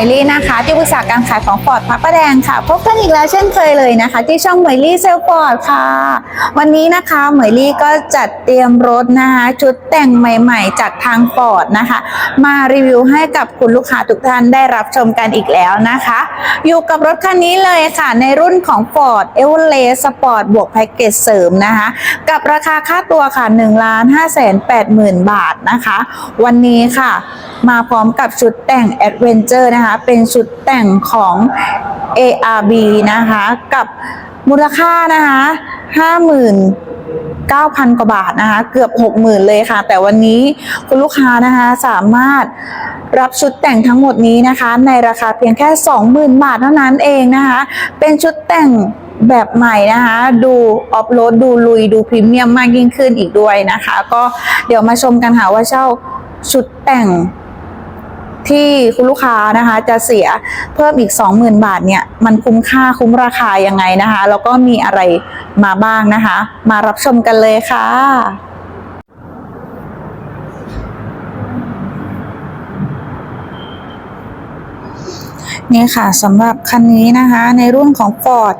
วัสดีค่ะเมยลี่นะคะที่ปรึกษาการขายของฟอร์ดพระประแดงค่ะ พบกันอีกแล้วเช่นเคยเลยนะคะ ที่ช่องเหมยลี่เซลฟอร์ดค่ะ วันนี้นะคะเหมยลี่ก็จัดเตรียมรถนะคะชุดแต่งใหม่ ๆ จากทางฟอร์ดนะคะ มารีวิวให้กับคุณลูกค้าทุกท่านได้รับชมกันอีกแล้วนะคะ อยู่กับรถคันนี้เลยค่ะ ในรุ่นของ Ford e v e r e s t Sport บวกแพ็กเกจเสริมนะคะ กับราคาค่าตัวค่ะ1 5 8 0 0 0 0บาทนะคะ วันนี้ค่ะ มาพร้อมกับชุดแต่ง Adventure นะคะ เป็นชุดแต่งของ ARB นะคะ กับมูลค่านะคะ50,000 9,000 กว่าบาทนะคะ เกือบ 60,000 เลยค่ะ แต่วันนี้คุณลูกค้านะคะสามารถรับชุดแต่งทั้งหมดนี้นะคะ ในราคาเพียงแค่ 20,000 บาทเท่านั้นเองนะคะ เป็นชุดแต่งแบบใหม่นะคะ ดูออฟโรดดูลุยดูพรีเมียมมากยิ่งขึ้นอีกด้วยนะคะ ก็เดี๋ยวมาชมกันค่ะว่าเช่าชุดแต่ง ที่คุณลูกค้านะคะจะเสียเพิ่มอีก 20,000 บาทเนี่ยมันคุ้มค่าคุ้มราคายังไงนะคะแล้วก็มีอะไรมาบ้างนะคะ มารับชมกันเลยค่ะนี่ค่ะสำหรับคันนี้นะคะในรุ่นของ Ford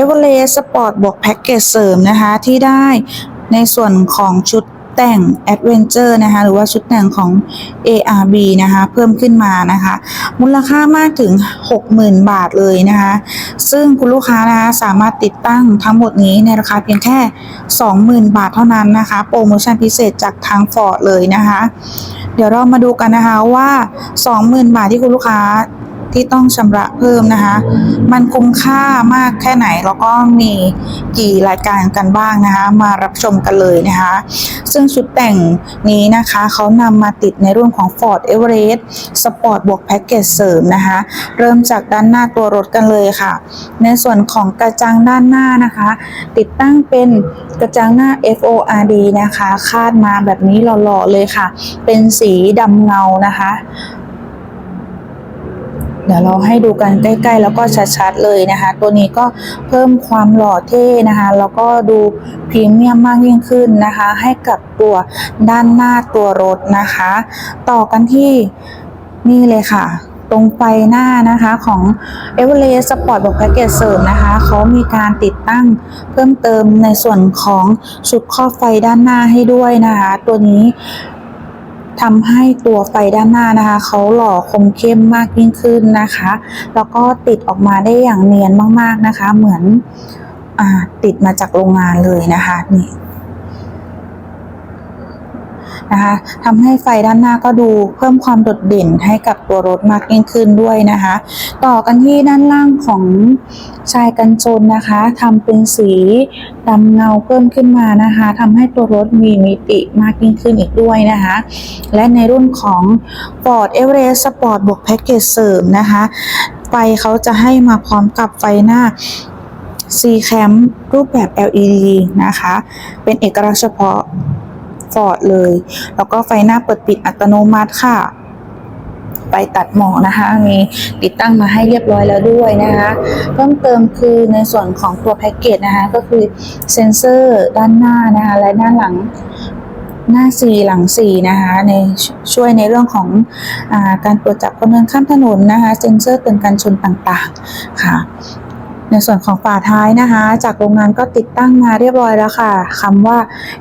e v e r e s t Sport บวกแพ็กเกจเสริมนะคะที่ได้ในส่วนของชุด แต่ง Adventure นะคะหรือว่าชุดแต่งของ ARB นะคะเพิ่มขึ้นมานะคะมูลค่ามากถึง 60,000 บาทเลยนะคะซึ่งคุณลูกค้านะคะสามารถติดตั้งทั้งหมดนี้ในราคาเพียงแค่ 20,000 บาทเท่านั้นนะคะโปรโมชั่นพิเศษจากทาง Ford เลยนะคะเดี๋ยวเรามาดูกันนะคะว่า 20,000 บาทที่คุณลูกค้า ที่ต้องชำระเพิ่มนะคะ มันคุ้มค่ามากแค่ไหน แล้วก็มีกี่รายการกันบ้างนะคะ มารับชมกันเลยนะคะ ซึ่งชุดแต่งนี้นะคะเขานำมาติดในรุ่นของ Ford Everest Sport บวกแพ็กเกจเสริมนะคะ เริ่มจากด้านหน้าตัวรถกันเลยค่ะ ในส่วนของกระจังด้านหน้านะคะ ติดตั้งเป็นกระจังหน้า FORD นะคะ คาดมาแบบนี้หล่อๆเลยค่ะ เป็นสีดำเงานะคะ ดี๋ยวเราให้ดูกันใกล้ ๆ แล้วก็ชัดๆเลยนะคะ ตัวนี้ก็เพิ่มความหล่อเท่นะคะ แล้วก็ดูพรีเมียมมากยิ่งขึ้นนะคะ ให้กับตัวด้านหน้าตัวรถนะคะ ต่อกันที่นี่เลยค่ะตรงไฟหน้านะคะของ e v e r e s t Sport บอกแพ็กเกจเสริมนะคะเขามีการติดตั้งเพิ่มเติมในส่วนของชุดครอบไฟด้านหน้าให้ด้วยนะคะ ตัวนี้ ทำให้ตัวไฟด้านหน้านะคะเขาหล่อคมเข้มมากยิ่งขึ้นนะคะ แล้วก็ติดออกมาได้อย่างเนียนมากๆนะคะ เหมือนอติดมาจากโรงงานเลยนะคะนี่ นะคะทำให้ไฟด้านหน้าก็ดูเพิ่มความโดดเด่นให้กับตัวรถมากยิ่งขึ้นด้วยนะคะ ต่อกันที่ด้านล่างของชายกันชนนะคะทำเป็นสีดำเงาเพิ่มขึ้นมานะคะทำให้ตัวรถมีมิติมากยิ่งขึ้นอีกด้วยนะคะ และในรุ่นของ Ford Everest Sport บวกแพ็กเกจเสริมนะคะไฟเขาจะให้มาพร้อมกับไฟหน้า C Cam รูปแบบ LED นะคะ เป็นเอกลักษณ์เฉพาะ Ford เลย แล้วก็ไฟหน้าเปิดปิดอัตโนมัติค่ะ ไปตัดหมอกนะคะ มีติดตั้งมาให้เรียบร้อยแล้วด้วยนะคะ เพิ่มเติมคือในส่วนของตัวแพ็กเกจนะคะ ก็คือเซ็นเซอร์ด้านหน้านะคะและด้านหลังหน้า 4 หลัง 4 นะคะในช่วยในเรื่องของอาการตรวจจับคนเดินข้ามถนนนะคะ เซ็นเซอร์เตือนการชนต่างๆ ค่ะ ในส่วนของฝาท้ายนะคะ จากโรงงานก็ติดตั้งมาเรียบร้อยแล้วค่ะคำว่า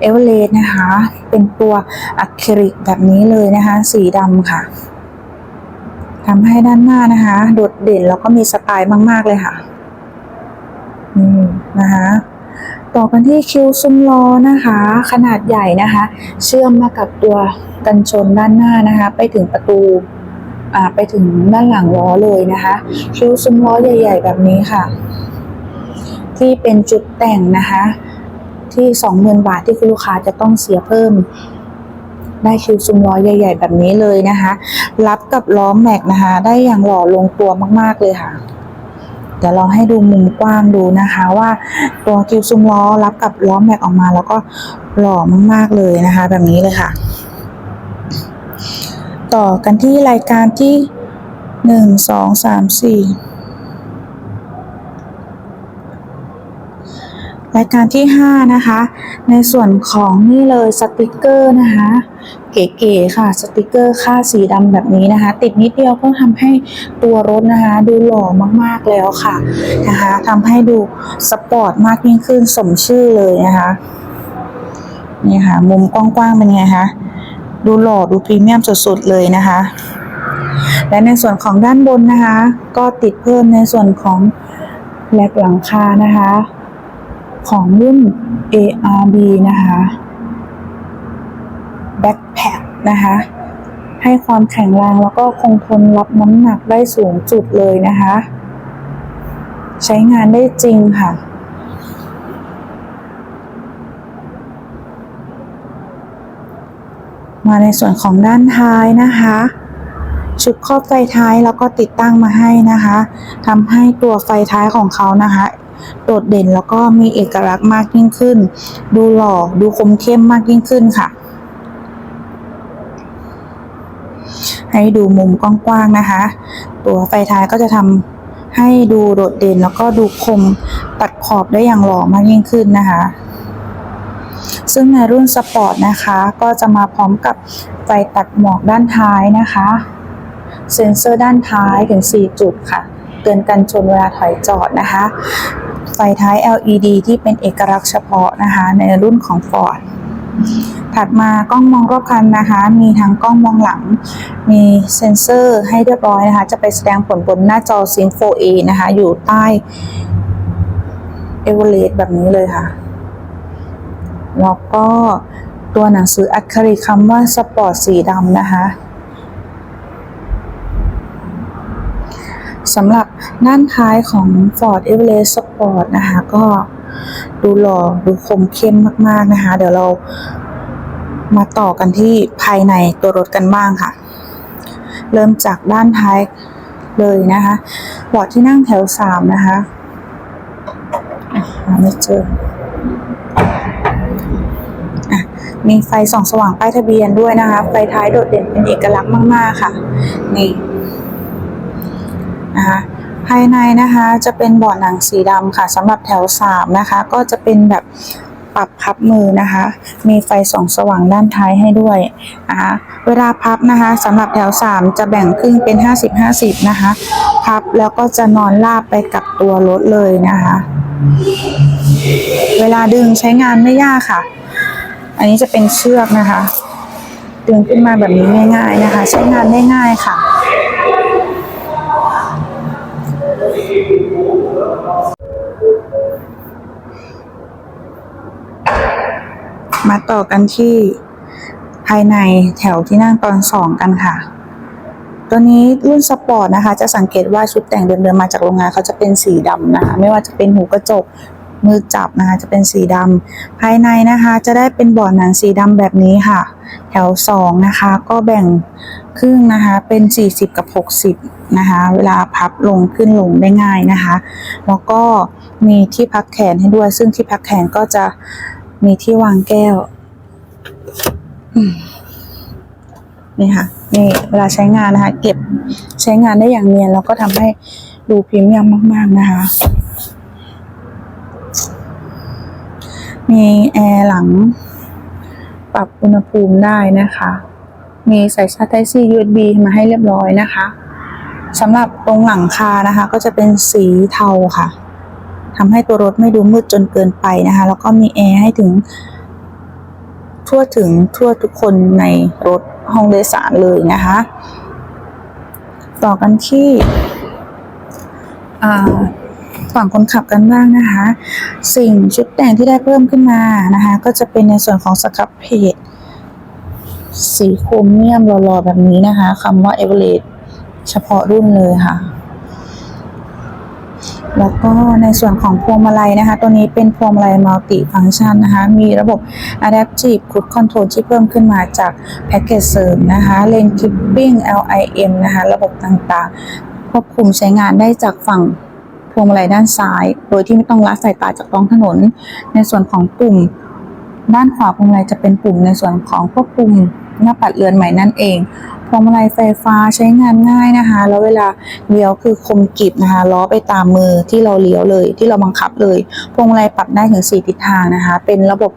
e v e r e s t นะคะ เป็นตัวอะคริลิกแบบนี้เลยนะคะ สีดำค่ะทำให้ด้านหน้านะคะ โดดเด่นแล้วก็มีสไตล์มาก ๆ เลยค่ะนี่นะคะต่อกันที่คิ้วซุ้มล้อนะคะ ขนาดใหญ่นะคะ เชื่อมมากับตัวกันชนด้านหน้านะคะ ไปถึงประตูอ่าไปถึงด้านหลังล้อเลยนะคะ คิ้วซุ้มล้อใหญ่ ๆ แบบนี้ค่ะ ที่เป็นจุดแต่งนะคะ ที่20,000บาทที่คุณลูกค้าจะต้องเสียเพิ่ม ได้คิวซุ้มล้อใหญ่ ๆ แบบนี้เลยนะคะ รับกับล้อแม็กนะคะ ได้อย่างหล่อลงตัวมากๆเลยค่ะเดี๋ยวเราให้ดูมุมกว้างดูนะคะว่าตัวคิวซุ้มล้อรับกับล้อแม็กออกมา แล้วก็หล่อมากๆเลยนะคะ แบบนี้เลยค่ะ ต่อกันที่รายการที่หนึ่งสองสามสี่ รายการที่ 5 นะคะ ในส่วนของนี่เลยสติกเกอร์นะคะ เก๋ๆค่ะสติกเกอร์ค่าสีดำแบบนี้นะคะ ติดนิดเดียวก็ทำให้ตัวรถนะคะ ดูหล่อมากๆแล้วค่ะนะคะทำให้ดูสปอร์ตมากยิ่งขึ้นสมชื่อเลยนะคะนี่ค่ะ มุมกว้างๆเป็นไงคะดูหล่อดูพรีเมียมสุดๆเลยนะคะ และในส่วนของด้านบนนะคะ ก็ติดเพิ่มในส่วนของแลกหลังคานะคะ ของรุ่น ARB นะคะ Backpack นะคะ ให้ความแข็งแรงแล้วก็คงทนรับน้ำหนักได้สูงจุดเลยนะคะ ใช้งานได้จริงค่ะมาในส่วนของด้านท้ายนะคะ ชุดครอบไฟท้ายแล้วก็ติดตั้งมาให้นะคะทำให้ตัวไฟท้ายของเขานะคะ โดดเด่นแล้วก็มีเอกลักษณ์มากยิ่งขึ้น ดูหล่อดูคมเข้มมากยิ่งขึ้นค่ะ ให้ดูมุมกว้างๆนะคะ ตัวไฟท้ายก็จะทำให้ดูโดดเด่นแล้วก็ดูคมตัดขอบได้อย่างหล่อมากยิ่งขึ้นนะคะซึ่งในรุ่นสปอร์ตนะคะ ก็จะมาพร้อมกับไฟตัดหมอกด้านท้ายนะคะ เซ็นเซอร์ด้านท้ายถึง 4 จุดค่ะ เตือนกันชนเวลาถอยจอดนะคะ ฟท้าย LED ที่เป็นเอกลักษณ์เฉพาะนะคะในรุ่นของ Ford ถัดมากล้องมองรอบคันนะคะ มีทั้งกล้องมองหลัง มีเซ็นเซอร์ให้เรียบร้อยนะคะ จะไปแสดงผลบนหน้าจอ Sync 4A นะคะ อยู่ใต้เอเวอเรสแบบนี้เลยค่ะ แล้วก็ตัวหนังสืออักขระคำว่าสปอร์ตสีดำนะคะ สำหรับด้านท้ายของ Ford Everest Sport นะคะ ก็ดูหล่อดูคมเข้มมากๆนะคะ เดี๋ยวเรามาต่อกันที่ภายในตัวรถกันบ้างค่ะ เริ่มจากด้านท้ายเลยนะคะเบาะที่นั่งแถวสามนะคะไม่เจอมีไฟส่องสว่างป้ายทะเบียนด้วยนะคะ ไฟท้ายโดดเด่นเป็นเอกลักษณ์มาก ๆ ค่ะ นี่ นะคะภายในนะคะจะเป็นเบาะหนังสีดำค่ะสำหรับแถว3นะคะ ก็จะเป็นแบบปรับพับมือนะคะ มีไฟส่องสว่างด้านท้ายให้ด้วยนะคะเวลาพับนะคะสำหรับแถว3จะแบ่งครึ่งเป็น 50-50 นะคะ พับแล้วก็จะนอนราบไปกับตัวรถเลยนะคะ เวลาดึงใช้งานไม่ยากค่ะ อันนี้จะเป็นเชือกนะคะ ดึงขึ้นมาแบบนี้ง่ายๆนะคะ ใช้งานได้ง่ายค่ะ มาต่อกันที่ภายในแถวที่นั่งตอนสองกันค่ะ ตัวนี้รุ่นสปอร์ตนะคะ จะสังเกตว่าชุดแต่งเดิมๆมาจากโรงงานเขาจะเป็นสีดำนะคะ ไม่ว่าจะเป็นหูกระจกมือจับนะคะ จะเป็นสีดำภายในนะคะ จะได้เป็นเบาะหนังสีดำแบบนี้ค่ะ แถวสองนะคะ ก็แบ่งครึ่งนะคะ เป็น 40 กับ 60 นะคะ เวลาพับลงขึ้นลงได้ง่ายนะคะ แล้วก็มีที่พักแขนให้ด้วย ซึ่งที่พักแขนก็จะ มีที่วางแก้วนี่ค่ะ นี่เวลาใช้งานนะคะ เก็บใช้งานได้อย่างเนียนแล้วก็ทำให้ดูพรีเมียมมาก ๆ นะคะ มีแอร์หลัง ปรับอุณหภูมิได้นะคะ มีสายชาร์จ Type C USB มาให้เรียบร้อยนะคะสำหรับตรงหลังคานะคะ ก็จะเป็นสีเทาค่ะ ทำให้ตัวรถไม่ดูมืดจนเกินไปนะคะ แล้วก็มีแอร์ให้ถึง ทั่วถึงทั่วทุกคนในรถห้องโดยสารเลยนะคะ ต่อกันที่ฝั่งคนขับกันบ้างนะคะ สิ่งชุดแต่งที่ได้เพิ่มขึ้นมานะคะ ก็จะเป็นในส่วนของสครับเพจสีโครเมียมหล่อๆแบบนี้นะคะคำว่าเอเวอเรสต์เฉพาะรุ่นเลยค่ะ แล้วก็ในส่วนของพวงมาลัยนะคะ ตัวนี้เป็นพวงมาลัยมัลติฟังชันนะคะ มีระบบ Adaptive Cruise Control ที่เพิ่มขึ้นมาจากแพ็กเกจเสริมนะคะ Lane Keeping LIM นะคะ ระบบต่างๆ ควบคุมใช้งานได้จากฝั่งพวงมาลัยด้านซ้าย โดยที่ไม่ต้องละสายตาจากท้องถนน ในส่วนของปุ่ม ด้านขวาพวงมาลัยจะเป็นปุ่มในส่วนของควบคุมหน้าปัดเรือนใหม่นั่นเอง พวงมาลัยไฟฟ้าใช้งานง่ายนะคะ แล้วเวลาเลี้ยวคือคมกริบนะคะล้อไปตามมือที่เราเลี้ยวเลย ที่เราบังคับเลยพวงมาลัยปรับได้ถึง4ทิศทางนะคะ เป็นระบบ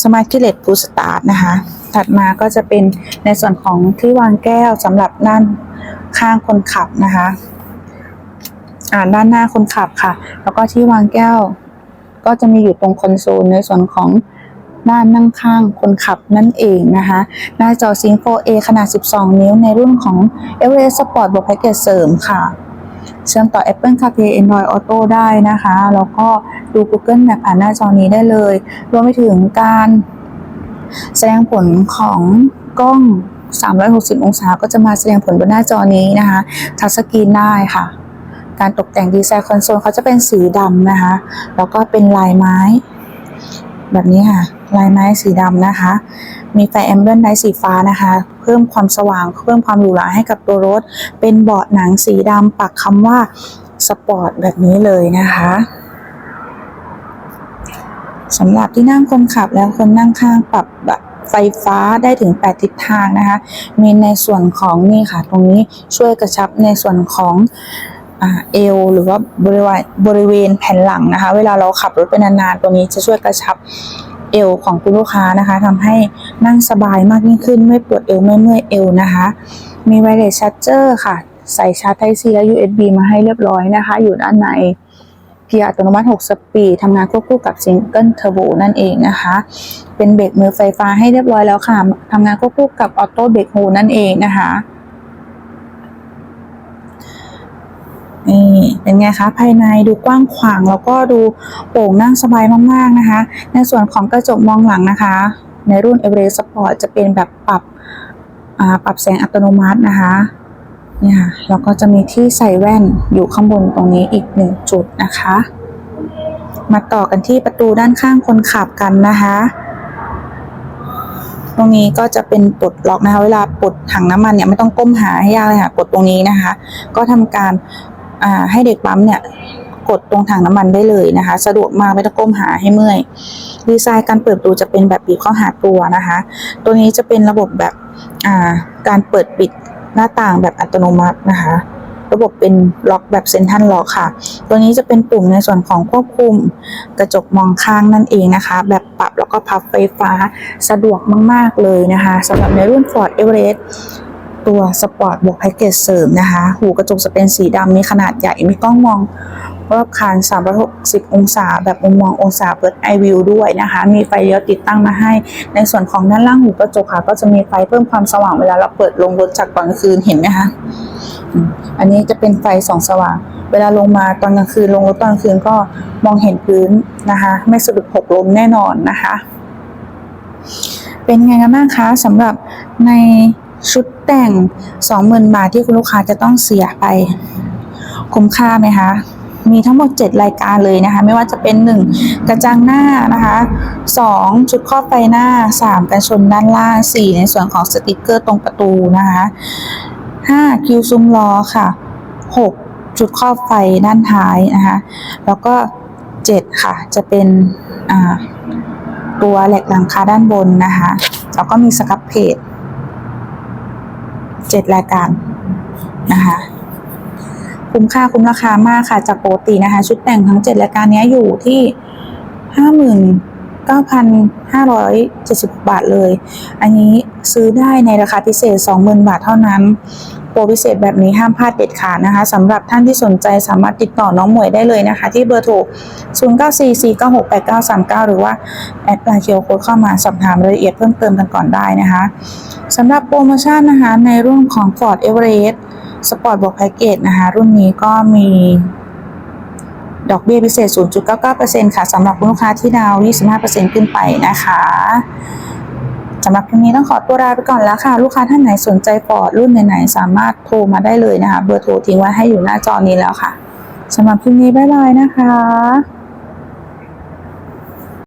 Smart Key Push Start นะคะ ถัดมาก็จะเป็นในส่วนของที่วางแก้วสำหรับด้านข้างคนขับนะคะอ่าด้านหน้าคนขับค่ะ แล้วก็ที่วางแก้ว ก็จะมีอยู่ตรงคอนโซลในส่วนของ ด้านนั่งข้างคนขับนั่นเองนะคะ หน้าจอ Sync 4A ขนาด 12 นิ้วในรุ่นของ Everest Sport บวกแพ็กเกจเสริมค่ะ เชื่อมต่อ Apple CarPlay Android Auto ได้นะคะ แล้วก็ดู Google Map ผ่านหน้าจอนี้ได้เลย รวมไปถึงการแสดงผลของกล้อง 360 องศาก็จะมาแสดงผลบนหน้าจอนี้นะคะทัชสกรีนได้ค่ะ การตกแต่งดีไซน์คอนโซลเขาจะเป็นสีดำนะคะ แล้วก็เป็นลายไม้ แบบนี้ค่ะ ลายไม้สีดำนะคะ มีไฟแอมเบิลไลท์สีฟ้านะคะ เพิ่มความสว่าง เพิ่มความหรูหราให้กับตัวรถ เป็นเบาะหนังสีดำปักคำว่าสปอร์ตแบบนี้เลยนะคะสำหรับที่นั่งคนขับและคนนั่งข้างปรับแบบไฟฟ้าได้ถึง 8 ทิศทางนะคะ มีในส่วนของนี่ค่ะ ตรงนี้ช่วยกระชับในส่วนของอเอวหรือว่าบริเวณบริเวณแผ่นหลังนะคะ เวลาเราขับรถไปนานๆ ตัวนี้จะช่วยกระชับ เอวของคุณลูกค้านะคะทำให้นั่งสบายมากยิ่งขึ้น ไม่ปวดเอวไม่เมื่อยเอวนะคะ มีไวเลสชาร์จเจอร์ค่ะ ใส่ชาร์จ Type C และ USB มาให้เรียบร้อยนะคะ อยู่ด้านในเกียร์อัตโนมัติ 6 สปีดทำงานควบคู่กับ Single Turbo นั่นเองนะคะ เป็นเบรกมือไฟฟ้าให้เรียบร้อยแล้วค่ะทำงานควบคู่กับออโต้เบรกโฮนั่นเองนะคะ นี่เป็นไงคะภายในดูกว้างขวางแล้วก็ดูโปร่งนั่งสบายมากๆนะคะ ในส่วนของกระจกมองหลังนะคะ ในรุ่น Everest Sport จะเป็นแบบปรับปรับแสงอัตโนมัตินะคะเนี่ยแล้วก็จะมีที่ใส่แว่นอยู่ข้างบนตรงนี้อีกหนึ่งจุดนะคะ มาต่อกันที่ประตูด้านข้างคนขับกันนะคะ ตรงนี้ก็จะเป็นปลดล็อกนะคะ เวลาปลดถังน้ำมันเนี่ยไม่ต้องก้มหาให้ยากเลยค่ะ กดตรงนี้นะคะ ก็ทำการ ให้เด็กปั๊มเนี่ยกดตรงถังน้ำมันได้เลยนะคะ สะดวกมากไม่ต้องก้มหาให้เมื่อยดีไซน์การเปิดประตูจะเป็นแบบบีบเข้าหาตัวนะคะ ตัวนี้จะเป็นระบบแบบการเปิดปิดหน้าต่างแบบอัตโนมัตินะคะ ระบบเป็นล็อกแบบเซนทันล็อกค่ะ ตัวนี้จะเป็นปุ่มในส่วนของควบคุมกระจกมองข้างนั่นเองนะคะ แบบปรับแล้วก็พับไฟฟ้าสะดวกมาก ๆ เลยนะคะสำหรับในรุ่น Ford Everest ตัวสปอร์ตบวกแพ็กเกจเสริมนะคะ หูกระจกจะเป็นสีดำมีขนาดใหญ่ มีกล้องมองรอบคัน 360 องศา แบบมุมมององศาเปิดไอวิวด้วยนะคะ มีไฟเลี้ยวติดตั้งมาให้ ในส่วนของด้านล่างหูกระจกค่ะ ก็จะมีไฟเพิ่มความสว่างเวลาเราเปิดลงรถจากตอนกลางคืนเห็นไหมคะอันนี้จะเป็นไฟส่องสว่าง เวลาลงมาตอนกลางคืนลงรถตอนกลางคืนก็มองเห็นพื้นนะคะ ไม่สะดุดหกล้มแน่นอนนะคะ เป็นไงกันบ้างคะสำหรับใน ชุดแต่ง 20,000 บาทที่คุณลูกค้าจะต้องเสียไป คุ้มค่าไหมคะ มีทั้งหมด 7 รายการเลยนะคะ ไม่ว่าจะเป็น 1 กระจังหน้านะคะ 2 ชุดครอบไฟหน้า 3 กันชนด้านล่าง 4 ในส่วนของสติกเกอร์ตรงประตูนะคะ 5 คิวซุ้มล้อค่ะ 6 จุดครอบไฟด้านท้ายนะคะ แล้วก็ 7 ค่ะ จะเป็นตัวแหลกหลังคาด้านบนนะคะ แล้วก็มีสครับเพจ เจ็ดรายการนะคะคุ้มค่าคุ้มราคามากค่ะจากปกตินะคะ ชุดแต่งทั้งเจ็ดรายการนี้อยู่ที่ห้าหมื่น เก้าพันห้าร้อยเจ็ดสิบาทเลย อันนี้ซื้อได้ในราคาพิเศษสองหมื่นบาทเท่านั้น โปรพิเศษแบบนี้ห้ามพลาดเด็ดขาดนะคะสำหรับท่านที่สนใจสามารถติดต่อน้องหมวยได้เลยนะคะ ที่เบอร์โทร 0 9 4 4 9 6 8 9 3 9 หรือว่า แอดไลน์เคียวโค้ดเข้ามาสอบถามรายละเอียดเพิ่มเติมกันก่อนได้นะคะสำหรับโปรโมชั่นนะคะในรุ่นของ Ford Everest Sport บวกแพ็กเกจนะคะ รุ่นนี้ก็มี ดอกเบี้ยพิเศษ 0.99%ค่ะสำหรับลูกค้าที่ดาวน์25%ขึ้นไปนะคะสำหรับคลิปนี้ต้องขอตัวลาไปก่อนแล้วค่ะ ลูกค้าท่านไหนสนใจฟอร์ดรุ่นไหนๆสามารถโทรมาได้เลยนะคะ เบอร์โทรทิ้งไว้ให้อยู่หน้าจอนี้แล้วค่ะสำหรับคลิปนี้บ๊ายบายนะคะ